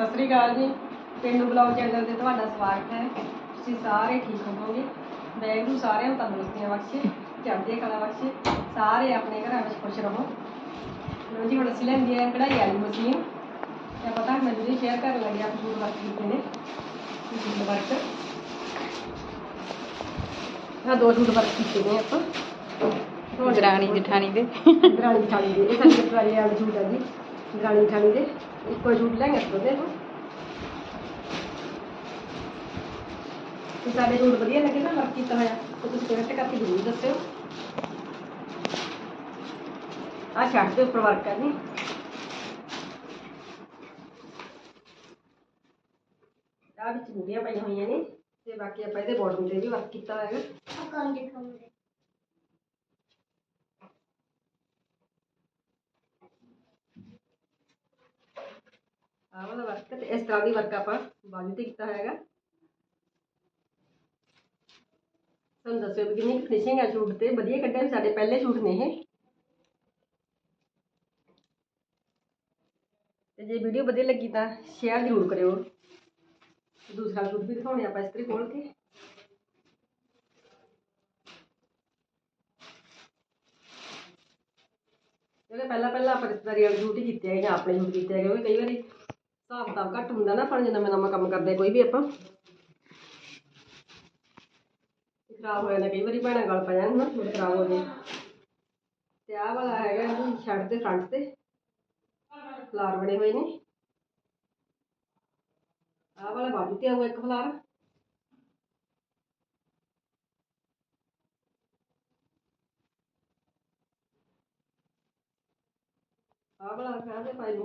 ਸਤਿ ਸ੍ਰੀ ਅਕਾਲ ਜੀ। ਪਿੰਡੂ blog channel ਤੇ ਤੁਹਾਡਾ ਸਵਾਗਤ ਹੈ। ਤੁਸੀਂ ਸਾਰੇ ਠੀਕ ਹੋਵੋਗੇ? ਵਾਹਿਗੁਰੂ ਸਾਰਿਆਂ ਨੂੰ ਤੰਦਰੁਸਤੀਆਂ ਬਖਸ਼ੇ ਚੜ੍ਹਦੀ ਕਲਾ ਬਖਸ਼ੇ ਸਾਰੇ ਆਪਣੇ ਘਰਾਂ ਵਿੱਚ ਖੁਸ਼ ਰਹੋ। ਲੋ ਜੀ ਹੁਣ ਅਸੀਂ ਲੈਂਦੀ ਹੈ ਕਢਾਈ ਵਾਲੀ ਮਸ਼ੀਨ। ਤੇ ਆਪਾਂ ਤਾਂ ਮੈਂ ਵੀਡੀਓ ਸ਼ੇਅਰ ਕਰਨ ਲੱਗੇ ਆਪਾਂ ਸੂਟ ਵਰਕ ਕੀਤੇ ਨੇ। ਸੂਟ ਵਰਕ ਆ ਦੋ ਸੂਟ ਵਰਕ ਕੀਤੇ ਨੇ ਆਪਾਂ। ਦਰਾਣੀ ਜਠਾਣੀ ਦੇ। ਦਰਾਣੀ ਜਠਾਣੀ ਦੇ। ਇਹ ਸਾਡੇ ਪੁਰਾਣੇ ਵਾਲੇ ਆ ਜੀ। ਦਰਾਣੀ ਜਠਾਣੀ ਦੇ, ਇੱਕੋ ਸੂਟ ਲੈਂਗੇ ਆਪਾਂ ਦੇ ਤੇ ਸਾਡੇ ਸੂਟ ਵਧੀਆ ਲੱਗੇ ਨਾ ਵਰਕ ਕੀਤਾ ਹੋਇਆ, ਤੇ ਤੁਸੀਂ ਕਮੈਂਟ ਕਰਕੇ ਜ਼ਰੂਰ ਦੱਸਿਓ। ਆ ਸ਼ਰਟ ਦੇ ਉੱਪਰ ਵਰਕ ਕਰਨੀ। ਆ ਵਿੱਚ ਬੂਟੀਆਂ ਪਾਈਆਂ ਹੋਈਆਂ ਨੇ, ਤੇ ਬਾਕੀ ਆਪਾਂ ਇਹਦੇ ਬਾਟਮ ਤੇ ਵੀ ਵਰਕ ਕੀਤਾ ਹੋਇਆ ਹੈਗਾ। ਆਹ ਵਾਲਾ ਵਰਕ ਤੇ ਇਸ ਤਰ੍ਹਾਂ ਦੀ ਵਰਕ ਆਪਾਂ ਬਾਜੂ ਤੇ ਕੀਤਾ ਹੋਇਆ ਹੈਗਾ ਤੁਹਾਨੂੰ ਦੱਸਿਓ ਵੀ ਕਿੰਨੀ ਫਿਨਿਸ਼ਿੰਗ ਹੈ ਸੂਟ ਤੇ ਵਧੀਆ ਕੱਢਿਆ ਵੀ ਸਾਡੇ ਪਹਿਲੇ ਸੂਟ ਨੇ ਇਹ ਤੇ ਜੇ ਵੀਡੀਓ ਵਧੀਆ ਲੱਗੀ ਤਾਂ ਸ਼ੇਅਰ ਜ਼ਰੂਰ ਕਰਿਓ ਤੇ ਦੂਸਰਾ ਸੂਟ ਵੀ ਦਿਖਾਉਣੇ ਆਪਾਂ ਇਸ ਤਰੀਕੇ ਖੋਲ ਕੇ ਜਿਹੜੇ ਪਹਿਲਾਂ ਪਹਿਲਾਂ ਆਪਾਂ ਰਿਸ਼ਤੇਦਾਰੀ ਵਾਲੀ ਡਿਊਟੀ ਕੀਤੀ ਹੈ ਜਾਂ ਆਪਣੇ ਸੂਟ ਕੀਤੇ ਹੈਗੇ ਉਹ ਵੀ ਕਈ ਵਾਰੀ ਹਿਸਾਬ ਕਿਤਾਬ ਘੱਟ ਹੁੰਦਾ ਨਾ ਆਪਾਂ ਜਦੋਂ ਨਵਾਂ ਨਵਾਂ ਕੰਮ ਕਰਦੇ ਹਾਂ ਕੋਈ ਵੀ ਆਪਾਂ ਖਰਾਬ ਹੋ ਜਾਂਦਾ ਕਈ ਵਾਰੀ ਭੈਣਾਂ ਗਲ ਪੈ ਜਾਣ ਨਾ ਸੂਟ ਖਰਾਬ ਹੋ ਜਾਏ ਤੇ ਆਹ ਵਾਲਾ ਹੈਗਾ ਇਹਦੀ ਸ਼ਰਟ ਦੇ ਫਰੰਟ ਤੇ ਫਲਾਰ ਬਣੇ ਹੋਏ ਨੇ ਆਹ ਵਾਲਾ ਬਾਜੂ ਤੇ ਆਊਗਾ ਇੱਕ ਫਲਾਰ ਆਹ ਵਾਲਾ ਖਾ ਤੇ ਪਾਈ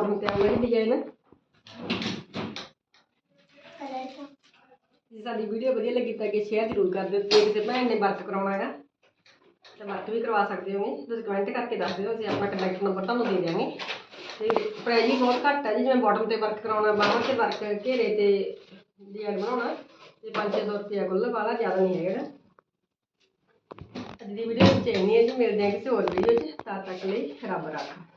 ਨਹੀਂ ਤੇ ਆਹ ਵਾਲਾ ਬਾਟਮ ਤੇ ਆਊਗਾ ਜੀ ਡਿਜ਼ਾਈਨ ਜੇ ਸਾਡੀ ਵੀਡੀਓ ਵਧੀਆ ਲੱਗੀ ਤਾਂ ਕਿ ਸ਼ੇਅਰ ਜ਼ਰੂਰ ਕਰ ਦਿਓ ਜੇ ਕਿਸੇ ਭੈਣ ਨੇ ਵਰਕ ਕਰਾਉਣਾ ਹੈਗਾ, ਤਾਂ ਵਰਕ ਵੀ ਕਰਵਾ ਸਕਦੇ ਹੋਗੇ। ਤੁਸੀਂ ਕਮੈਂਟ ਕਰਕੇ ਦੱਸ ਦਿਓ, ਅਸੀਂ ਆਪਣਾ ਕੰਟੈਕਟ ਨੰਬਰ ਤੁਹਾਨੂੰ ਦੇ ਦਿਆਂਗੇ। ਤੇ ਪ੍ਰਾਈਸ ਵੀ ਬਹੁਤ ਘੱਟ ਹੈ ਜੀ, ਜਿਵੇਂ ਬਾਟਮ ਤੇ ਵਰਕ ਕਰਾਉਣਾ, ਬਾਹਾਂ ਤੇ ਵਰਕ ਘੇਰੇ ਤੇ ਡਿਜ਼ਾਈਨ ਬਣਾਉਣਾ, ਤੇ 500 ਰੁਪਇਆ ਕੁੱਲ ਵਾਲਾ ਜ਼ਿਆਦਾ ਨਹੀਂ ਹੈਗਾ। ਅੱਜ ਦੀ ਵੀਡੀਓ ਵਿੱਚ ਇੰਨੀ ਹੈ ਜੀ, ਮਿਲਦੇ ਹਾਂ ਕਿਸੇ ਹੋਰ ਵੀਡੀਓ 'ਚ, ਤਦ ਤੱਕ ਲਈ ਰੱਬ ਰੱਖਾ।